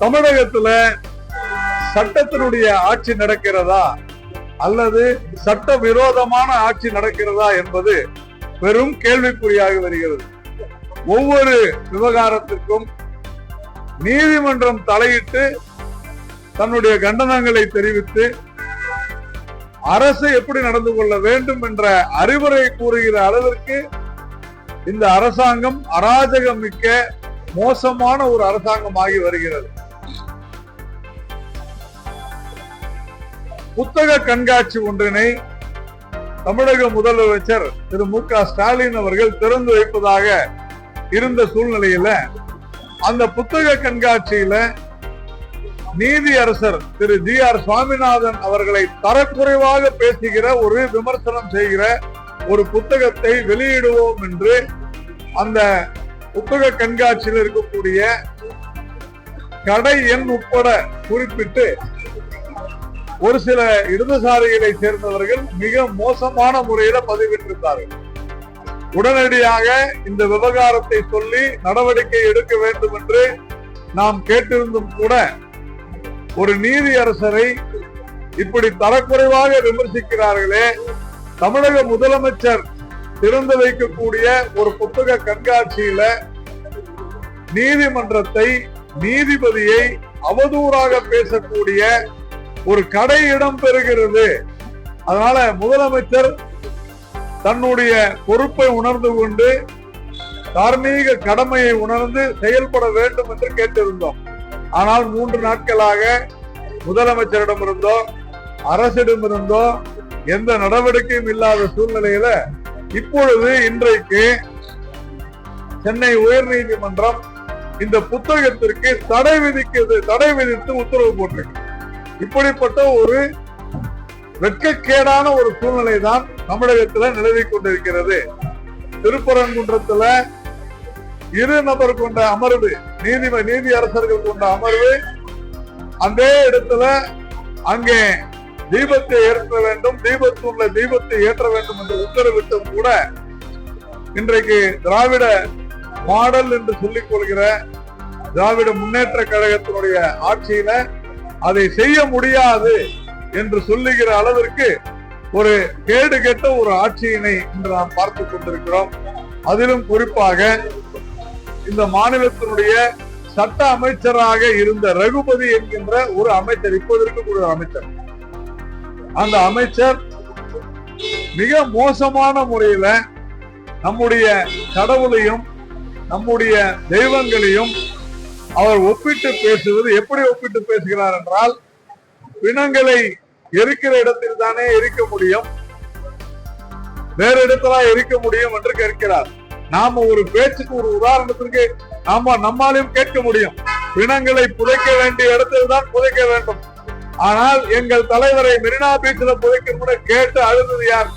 தமிழகத்துல சட்டத்தினுடைய ஆட்சி நடக்கிறதா அல்லது சட்ட விரோதமான ஆட்சி நடக்கிறதா என்பது பெரும் கேள்விக்குறியாக வருகிறது. ஒவ்வொரு விவகாரத்திற்கும் நீதிமன்றம் தலையிட்டு தன்னுடைய கண்டனங்களை தெரிவித்து அரசு எப்படி நடந்து கொள்ள வேண்டும் என்ற அறிவுரை கூறுகிற அளவிற்கு இந்த அரசாங்கம் அராஜகம் மிக்க மோசமான ஒரு அரசாங்கம் ஆகி வருகிறது. புத்தக கண்காட்சி ஒன்றினை தமிழக முதலமைச்சர் திரு மு க ஸ்டாலின் அவர்கள் திறந்து வைப்பதாக இருந்த சூழ்நிலையில அந்த புத்தக கண்காட்சியில நீதி அரசர் திரு ஜி ஆர் சுவாமிநாதன் அவர்களை தரக்குறைவாக பேசுகிற ஒரு விமர்சனம் செய்கிற ஒரு புத்தகத்தை வெளியிடுவோம் என்று அந்த புத்தக கண்காட்சியில் இருக்கக்கூடிய கடை எண் உட்பட குறிப்பிட்டு ஒரு சில இடதுசாரிகளை சேர்ந்தவர்கள் மிக மோசமான முறையில பதிவிட்டிருந்தார்கள். உடனடியாக இந்த விவகாரத்தை சொல்லி நடவடிக்கை எடுக்க வேண்டும் என்று நாம் கேட்டிருந்தும் கூட ஒரு நீதி அரசரை இப்படி தரக்குறைவாக விமர்சிக்கிறார்களே தமிழக முதலமைச்சர் திறந்து வைக்கக்கூடிய ஒரு புத்தக கண்காட்சியில நீதிமன்றத்தை நீதிபதியை அவதூறாக பேசக்கூடிய ஒரு கடை இடம் பெறுகிறது அதனால முதலமைச்சர் தன்னுடைய பொறுப்பை உணர்ந்து கொண்டு தார்மீக கடமையை உணர்ந்து செயல்பட வேண்டும் என்று கேட்டிருந்தோம். ஆனால் மூன்று நாட்களாக முதலமைச்சரிடமிருந்தோ அரசிடமிருந்தோ எந்த நடவடிக்கையும் இல்லாத சூழ்நிலையில இப்பொழுது இன்றைக்கு சென்னை உயர்நீதிமன்றம் இந்த புத்தகத்திற்கு தடை விதிக்கிறது தடை விதித்து உத்தரவு போட்டிருக்கு. இப்படிப்பட்ட ஒரு வெட்கக்கேடான ஒரு சூழ்நிலை தான் தமிழகத்துல நிலவி கொண்டிருக்கிறது. திருப்பரங்குன்றத்துல இரு நபர் கொண்ட அமர்வு நீதி நீதி அரசர்கள் கொண்ட அமர்வு அந்த இடத்துல அங்கே தீபத்தை ஏற்ற வேண்டும் தீபத்துள்ள தீபத்தை ஏற்ற வேண்டும் என்று உத்தரவிட்டும் கூட இன்றைக்கு திராவிட மாடல் என்று சொல்லிக் கொள்கிற திராவிட முன்னேற்ற கழகத்தினுடைய ஆட்சியில அதை செய்ய முடியாது என்று சொல்லுகிற அளவிற்கு ஒரு கேடு கெட்ட ஒரு ஆட்சியினை இன்று நாம் பார்த்து கொண்டிருக்கிறோம். அதிலும் குறிப்பாக இந்த மாநிலத்தினுடைய சட்ட அமைச்சராக இருந்த ரகுபதி என்கின்ற ஒரு அமைச்சர் இப்போது இருக்கக்கூடிய ஒரு அமைச்சர். அந்த அமைச்சர் மிக மோசமான முறையில நம்முடைய கடவுளையும் நம்முடைய தெய்வங்களையும் அவர் ஒப்பிட்டு பேசுவது எப்படி ஒப்பிட்டு பேசுகிறார் என்றால் பிணங்களை எரிக்கிற இடத்தில் தானே எரிக்க முடியும்? வேற இடத்துல எரிக்க முடியும் என்று கேட்கிறார். நாம ஒரு பேச்சுக்கு ஒரு உதாரணத்திற்கு நாம நம்மாலையும் கேட்க முடியும். பிணங்களை புதைக்க வேண்டிய இடத்தில் தான் புதைக்க வேண்டும். ஆனால் எங்கள் தலைவரை மெரினா பீச்சில் புதைக்கணும் கேட்டு அழுதது யார்?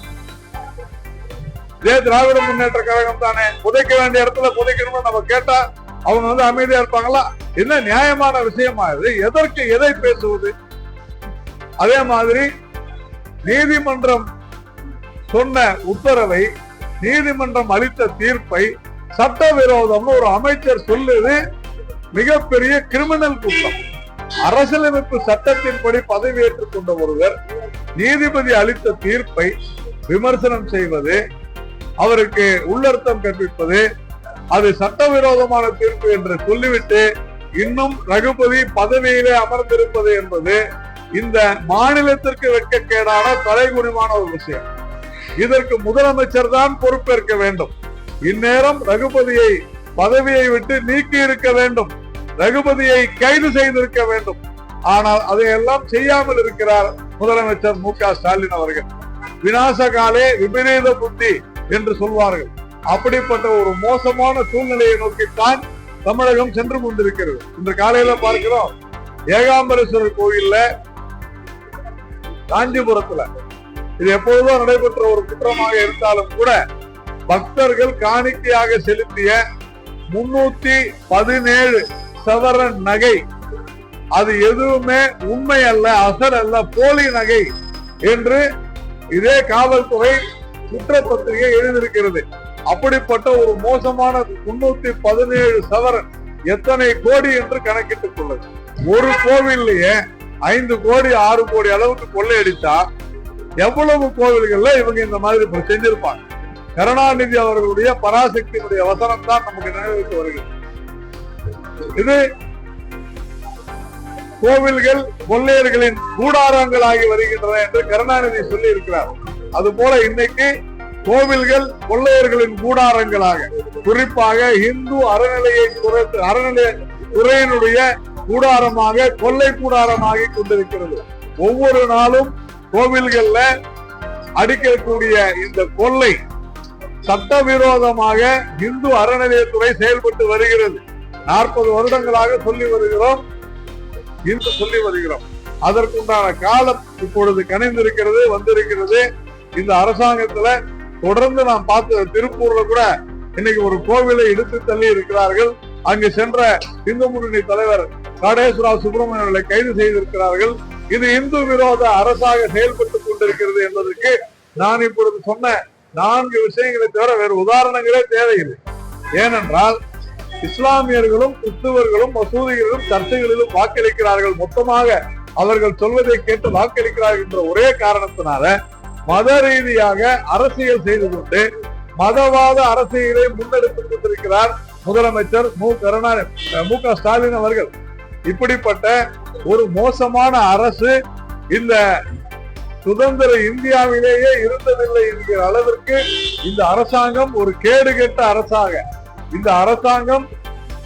இதே திராவிட முன்னேற்ற கழகம் தானே புதைக்க வேண்டிய இடத்துல புதைக்கணும்னு நம்ம கேட்டா அவங்க வந்து அமைதியா இருப்பாங்களா? என்ன நியாயமான விஷயமா இது? எதற்கு எதை பேசுவது? அதே மாதிரி நீதிமன்றம் சொன்ன உத்தரவை நீதிமன்றம் அளித்த தீர்ப்பை சட்டவிரோதம்னு ஒரு அமைச்சர் சொல்லுது. மிகப்பெரிய கிரிமினல் குற்றம். அரசியலமைப்பு சட்டத்தின்படி பதவியேற்றுக் கொண்ட ஒருவர் நீதிபதி அளித்த தீர்ப்பை விமர்சனம் செய்வது அவருக்கு உள்ளர்த்தம் கற்பிப்பது அது சட்டவிரோதமான தீர்ப்பு என்று சொல்லிவிட்டு இன்னும் ரகுபதி பதவியிலே அமர்ந்திருப்பது என்பது இந்த மாநிலத்திற்கு வெட்கக்கேடான தலைகுனிமான ஒரு விஷயம். இதற்கு முதலமைச்சர் தான் பொறுப்பேற்க வேண்டும். இந்நேரம் ரகுபதியை பதவியை விட்டு நீக்கி இருக்க வேண்டும். ரகுபதியை கைது செய்திருக்க வேண்டும். ஆனால் அதையெல்லாம் செய்யாமல் இருக்கிறார் முதலமைச்சர் மு க ஸ்டாலின் அவர்கள். வினாசகாலே விபரீத புத்தி என்று சொல்வார்கள். அப்படிப்பட்ட ஒரு மோசமான சூழ்நிலையை நோக்கித்தான் தமிழகம் சென்று கொண்டிருக்கிறது. இன்று காலையில பார்க்கிறோம் ஏகாம்பரேஸ்வரர் கோயில்ல காஞ்சிபுரத்துல. இது எப்பொழுதும் நடைபெற்ற ஒரு குற்றமாக இருந்தாலும் கூட பக்தர்கள் காணிக்கையாக செலுத்திய முன்னூத்தி பதினேழு சவரன் நகை. அது எதுவுமே உண்மை அல்ல அசர் அல்ல போலி நகை என்று இதே காவல்துறை குற்றப்பத்திரிகை எழுதியிருக்கிறது. அப்படிப்பட்ட ஒரு மோசமான முன்னூத்தி பதினேழு சவரன் எத்தனை கோடி என்று கணக்கிட்டுக் கொள்ளுது ஒரு கோவில்லையே ஐந்து கோடி ஆறு கோடி அளவுக்கு கொள்ளையடித்தா எவ்வளவு கோவில்கள்ல இவங்க இந்த மாதிரி செஞ்சிருப்பாங்க? கருணாநிதி அவர்களுடைய பராசக்தியினுடைய வசனம் தான் நமக்கு நினைவுக்கு வருகிறது. இது கோவில்கள் கொள்ளையர்களின் கூடாரங்களாகி வருகின்றன என்று கருணாநிதி சொல்லி இருக்கிறார் அது போல இன்னைக்கு கோவில்கள் கொள்ளையர்களின் கூடாரங்களாக. குறிப்பாக இந்து அறநிலையை குறைத்து அறநிலைய துறையினுடைய கூடாரமாக கொள்ளை கூடாரமாகி கொண்டிருக்கிறது. ஒவ்வொரு நாளும் கோவில்கள்ல அடிக்கக்கூடிய இந்த கொள்ளை சட்டவிரோதமாக இந்து அறநிலையத்துறை செயல்பட்டு வருகிறது. நாற்பது வருடங்களாக சொல்லி வருகிறோம். இன்று சொல்லி வருகிறோம். அதற்குண்டான காலம் இப்பொழுது கணிந்திருக்கிறது வந்திருக்கிறது. இந்த அரசாங்கத்துல தொடர்ந்து நாம் பார்த்த திருப்பூர்ல கூட இன்னைக்கு ஒரு கோவிலை இழுத்து தள்ளி இருக்கிறார்கள். அங்கு சென்ற இந்து முன்னணி தலைவர் காடேஸ்வரா சுப்பிரமணியன் அவர்களை கைது செய்திருக்கிறார்கள். இது இந்து விரோத அரசாக செயல்பட்டுக் கொண்டிருக்கிறது என்பதற்கு நான் இப்பொழுது சொன்ன நான்கு விஷயங்களை தவிர வேறு உதாரணங்களே தேவையில்லை. ஏனென்றால் இஸ்லாமியர்களும் கிறிஸ்துவர்களும் மசூதிகளிலும் சர்ச்சைகளிலும் வாக்களிக்கிறார்கள். மொத்தமாக அவர்கள் சொல்வதை கேட்டு வாக்களிக்கிறார்கள் என்ற ஒரே காரணத்தினால மத ரீதியாக அரசியல் செய்து கொண்டு மதவாத அரசியலை முன்னெடுத்துக் கொண்டிருக்கிறார் முதலமைச்சர் மு. கருணாநிதி மு. க. ஸ்டாலின் அவர்கள். இப்படிப்பட்ட ஒரு மோசமான அரசு இந்த சுதந்திர இந்தியாவிலேயே இருந்ததில்லை என்கிற அளவிற்கு இந்த அரசாங்கம் ஒரு கேடு கெட்ட அரசாக இந்த அரசாங்கம்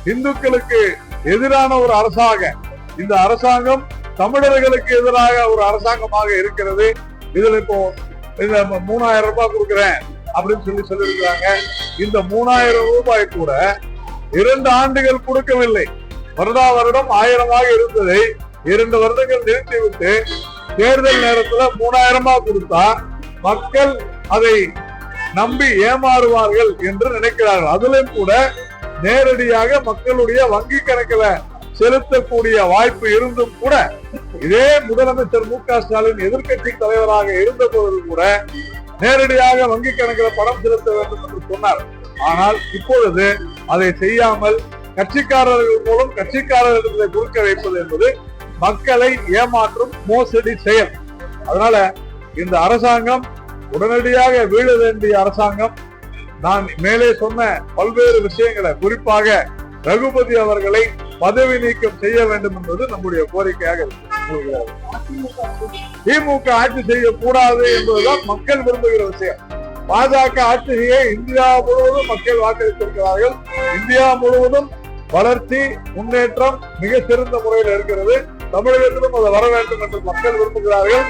இந்துக்களுக்கு எதிரான ஒரு அரசாக இந்த அரசாங்கம் தமிழர்களுக்கு எதிராக ஒரு அரசாங்கமாக இருக்கிறது. இதுல இப்போ மூணாயிரம் ரூபாய் கொடுக்குறேன் அப்படின்னு சொல்லி சொல்லியிருக்கிறாங்க. இந்த மூணாயிரம் ரூபாய் கூட இரண்டு ஆண்டுகள் கொடுக்கவில்லை. வருடா வருடம் ஆயிரமாக இருந்ததை இரண்டு வருடங்கள் நிறுத்திவிட்டு தேர்தல் நேரத்துல மூணாயிரமா கொடுத்தா மக்கள் அதை நம்பி ஏமாறுவார்கள் என்று நினைக்கிறார்கள். அதிலும் கூட நேரடியாக மக்களுடைய வங்கி கணக்குல செலுத்தக்கூடிய வாய்ப்பு இருந்தும் கூட இதே முதலமைச்சர் மு க ஸ்டாலின் எதிர்க்கட்சி தலைவராக இருந்த போது கூட நேரடியாக வங்கி கணக்கில் பணம் செலுத்த வேண்டும் என்று சொன்னார். ஆனால் இப்பொழுது அதை செய்யாமல் கட்சிக்காரர்கள் மூலம் கட்சிக்காரர்களை குறுக்க வைப்பது என்பது மக்களை ஏமாற்றும் மோசடி செயல். அதனால இந்த அரசாங்கம் உடனடியாக வீழ வேண்டிய அரசாங்கம். நான் மேலே சொன்ன பல்வேறு விஷயங்களை குறிப்பாக ரகுபதி அவர்களை பதவி நீக்கம் செய்ய வேண்டும் என்பது நம்முடைய கோரிக்கையாக இருக்கிறது. திமுக ஆட்சி செய்யக்கூடாது என்பதுதான் மக்கள் விரும்புகிற விஷயம். பாஜக ஆட்சியை இந்தியா முழுவதும் மக்கள் வாக்களித்திருக்கிறார்கள். இந்தியா முழுவதும் வளர்ச்சி முன்னேற்றம் மிக சிறந்த முறையில் இருக்கிறது. தமிழகத்திலும் அது வர வேண்டும் என்று மக்கள் விரும்புகிறார்கள்.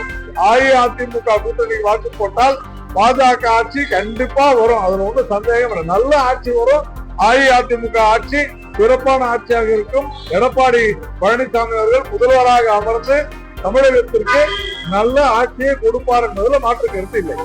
அஇஅதிமுக கூட்டணி வாக்கு போட்டால் பாஜக ஆட்சி கண்டிப்பா வரும். அதுல ஒன்றும் சந்தேகம் நல்ல ஆட்சி வரும். அஇஅதிமுக ஆட்சி சிறப்பான ஆட்சியாக இருக்கும். எடப்பாடி பழனிசாமி அவர்கள் முதல்வராக அமர்ந்து தமிழகத்திற்கு நல்ல ஆட்சியை கொடுப்பார் என்பதில் மாற்று கருத்து இல்லை.